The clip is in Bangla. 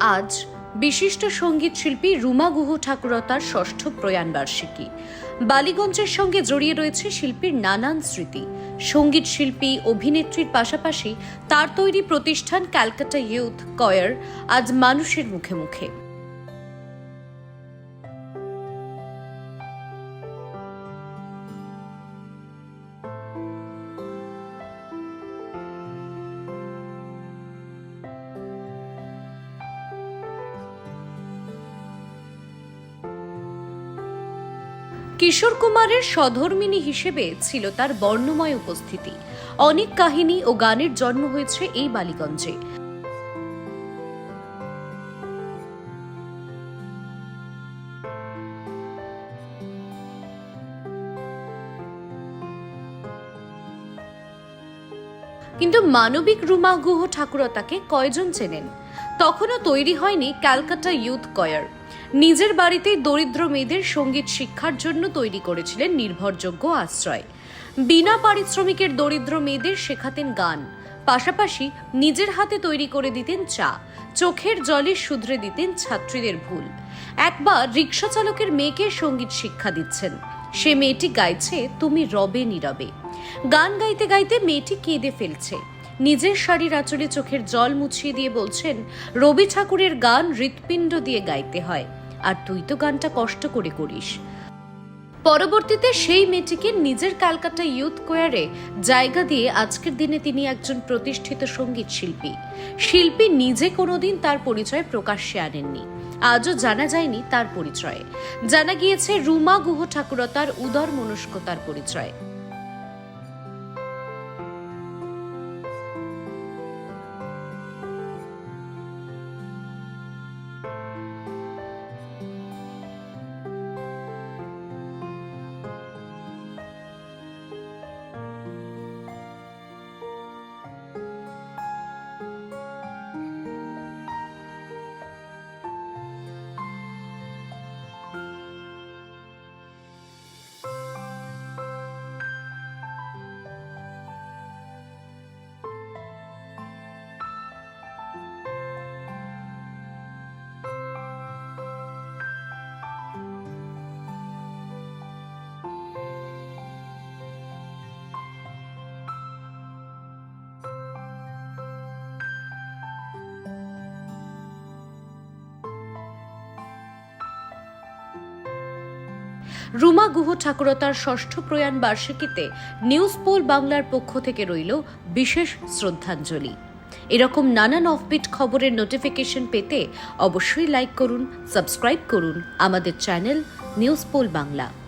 আজ বিশিষ্ট সংগীত শিল্পী রুমা গুহ ঠাকুরতার ষষ্ঠ প্রয়াণ বার্ষিকী। বালিগঞ্জের সঙ্গে জড়িয়ে রয়েছে শিল্পীর নানান স্মৃতি। সংগীত শিল্পী, অভিনেত্রীর পাশাপাশি তার তৈরি প্রতিষ্ঠান ক্যালকাটা ইউথ কয়ার, আজ মানুষের মুখে মুখে। কিশোর কুমারের সধর্মিনী হিসেবে ছিল তার বর্ণময় উপস্থিতি। অনেক কাহিনী ও গানের জন্ম হয়েছে এই বালিগঞ্জে। কিন্তু মানবিক রুমা গুহ ঠাকুরতাকে কয়জন চেনেন? তখনও তৈরি হয়নি ক্যালকাটা ইউথ কয়ার। নিজের বাড়িতেই দরিদ্র মেয়েদের সংগীত শিক্ষার জন্য তৈরি করেছিলেন নির্ভরযোগ্য আশ্রয়। বিনা পারিশ্রমিকের দরিদ্র মেয়েদের শেখাতেন গান। পাশাপাশি নিজের হাতে তৈরি করে দিতেন চা। চোখের জলে শুধরে দিতেন ছাত্রীদের ভুল। একবার রিক্সা চালকের মেয়েকে সংগীত শিক্ষা দিচ্ছেন। সে মেয়েটি গাইছে, তুমি রবে নীরবে। গান গাইতে গাইতে মেয়েটি কেঁদে ফেলছে। নিজের শাড়ির আঁচলে চোখের জল মুছিয়ে দিয়ে বলছেন, রবি ঠাকুরের গান হৃৎপিণ্ড দিয়ে গাইতে হয়। আর তুই তো গানটা কষ্ট করে করিস। পরবর্তীতে সেই মেয়েটিকে নিজের ক্যালকাটা ইউথ কোয়ারে জায়গা দিয়ে আজকের দিনে তিনি একজন প্রতিষ্ঠিত সংগীত শিল্পী। শিল্পী নিজে কোনোদিন তার পরিচয় প্রকাশ্যে আনেননি। আজও জানা যায়নি তার পরিচয়ে। জানা গিয়েছে রুমা গুহ ঠাকুরতার উদার মনস্কতার পরিচয়। রুমা গুহ ঠাকুরতার ষষ্ঠ প্রয়াণ বার্ষিকীতে নিউজ পোল বাংলার পক্ষ থেকে রইল বিশেষ শ্রদ্ধাঞ্জলি। এরকম নানান অফবিট খবরের নোটিফিকেশন পেতে অবশ্যই লাইক করুন সাবস্ক্রাইব করুন আমাদের চ্যানেল নিউজ পোল বাংলা।